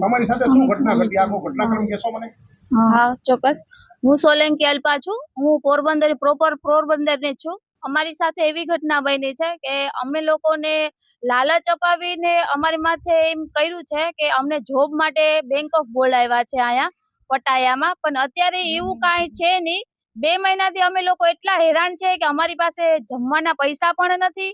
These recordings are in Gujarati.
તમારી સાથે શું ઘટના ઘટી? આખો ઘટનાક્રમ કહેશો મને? હા. ચોક્કસ. હું સોલંકી અલ્પા છું હું પોરબંદર પ્રોપર પોરબંદરની છું. અમારી સાથે એવી ઘટના બની છે કે અમને લોકોને લાલચ અપાવીને અમારી માથે એમ કર્યું છે કે અમને જોબ માટે બેંક ઓફ બોલાવ્યા છે અહીંયા પટાયામાં. પણ અત્યારે એવું કાંઈ છે નહીં. બે મહિનાથી અમે લોકો એટલા હેરાન છે કે અમારી પાસે જમવાના પૈસા પણ નથી.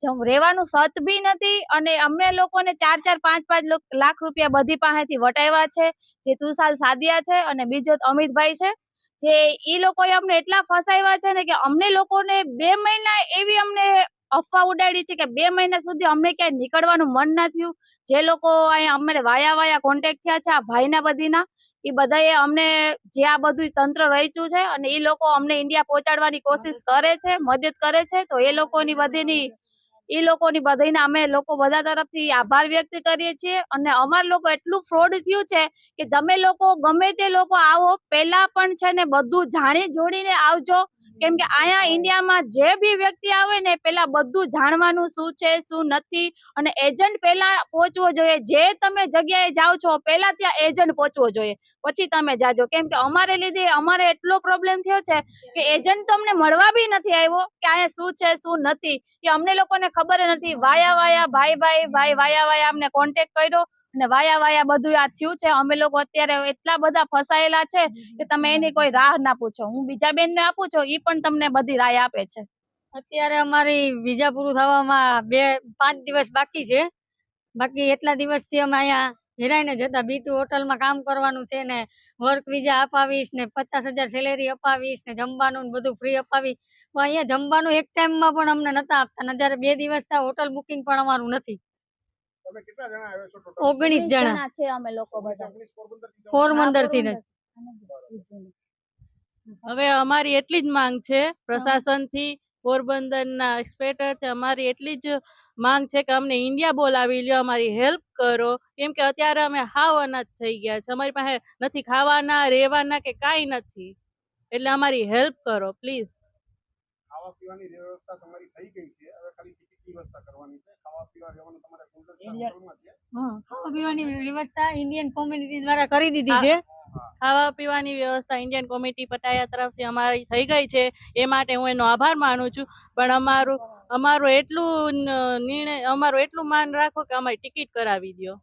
રહેવાનું સત બી નથી અને અમને લોકોને ચાર ચાર પાંચ પાંચ લાખ રૂપિયા બધી પાસેથી વટાવ્યા છે જે તુષાલ સાદિયા છે અને બીજો અમિતભાઈ છે જે એ લોકોએ અમને એટલા ફસાવ્યા છે ને કે અમને લોકોને બે મહિના એવી અમને અફવા ઉડાડી છે કે બે મહિના સુધી અમને ક્યાંય નીકળવાનું મન ના થયું. જે લોકો અહીંયા અમને વાયા વાયા કોન્ટેક્ટ થયા છે આ ભાઈના બધીના એ બધાએ અમને જે આ બધું તંત્ર રચ્યું છે અને એ લોકો અમને ઇન્ડિયા પહોંચાડવાની કોશિશ કરે છે મદદ કરે છે તો એ લોકોની બધીની એ લોકોની બધાને અમે લોકો બધા તરફથી આભાર વ્યક્ત કરીએ છીએ અને અમાર લોકો એટલું ફ્રોડ થયું છે કે તમે લોકો ગમે તે લોકો આવો પહેલા પણ છે ને બધું જાણી જોડીને આવજો. કેમ કે અહીંયા ઇન્ડિયામાં જે બી વ્યક્તિ આવે ને પેલા બધું જાણવાનું શું છે શું નથી અને એજન્ટ પહેલા પહોંચવો જોઈએ. જે તમે જગ્યાએ જાઓ છો પહેલા ત્યાં એજન્ટ પહોંચવો જોઈએ. પછી તમે જાજો. કેમ કે અમારે લીધે અમારે એટલો પ્રોબ્લેમ થયો છે કે એજન્ટ તો અમને મળવા બી નથી આવ્યો કે અહીંયા શું છે શું નથી. એ અમને લોકોને ખબર નથી. વાયા વાયા ભાઈ ભાઈ ભાઈ વાયા વાયા અમને કોન્ટેક્ટ કર્યો. અને વાયા વાયા બધું આ થયું છે. અમે લોકો અત્યારે એટલા બધા ફસાયેલા છે કે તમે એની કોઈ રાહ ના પૂછો. હું બીજા બેનને આપું છું એ પણ તમને બધી રાહ આપે છે. અત્યારે અમારી વિઝા પૂરું થવામાં બે, પાંચ દિવસ બાકી છે. બાકી એટલા દિવસથી અમે અહીંયા હેરાઈને જતા બીટુ હોટલમાં કામ કરવાનું છે ને વર્ક વિઝા અપાવીશ ને પચાસ હજાર સેલેરી અપાવીશ ને જમવાનું બધું ફ્રી અપાવી પણ અહીંયા જમવાનું એક ટાઈમમાં પણ અમને નતા આપતા ને જ્યારે બે દિવસ હોટલ બુકિંગ પણ અમારું નથી. તમે કેટલા જણા આવ્યા છો ટોટલ ઓગણીસ જણા. છે અમે લોકો બધા. પોરબંદર પોરબંદરથી હવે અમારી એટલી જ માંગ છે પ્રશાસનથી પોરબંદરના એક્સપેક્ટર છે અમારી એટલી જ માંગ છે કે અમને ઇન્ડિયા બોલાવી લ્યો અમારી હેલ્પ કરો. કેમ કે અત્યારે અમે હાવ અનાજ થઈ ગયા છે. અમારી પાસે નથી ખાવાના રહેવાના કે કાંઈ નથી. એટલે અમારી હેલ્પ કરો પ્લીઝ ખાવા પીવાની વ્યવસ્થા તમારી થઈ ગઈ છે. હવે ખાલી ટિકિટની વ્યવસ્થા કરવાની છે ખાવા પીવા રહેવાનું તમારે ગુલદસ્તા હોટલમાં છે હા ખાવા પીવાની વ્યવસ્થા ઇન્ડિયન કોમ્યુનિટી દ્વારા કરી દીધી છે. ખાવા પીવાની વ્યવસ્થા ઇન્ડિયન કોમિટી પટાયા તરફથી અમારી થઈ ગઈ છે. એ માટે હું એનો આભાર માનું છું. પણ અમારું અમારું એટલું નિર્ણય અમારું એટલું માન રાખો કે અમારી ટિકિટ કરાવી દ્યો.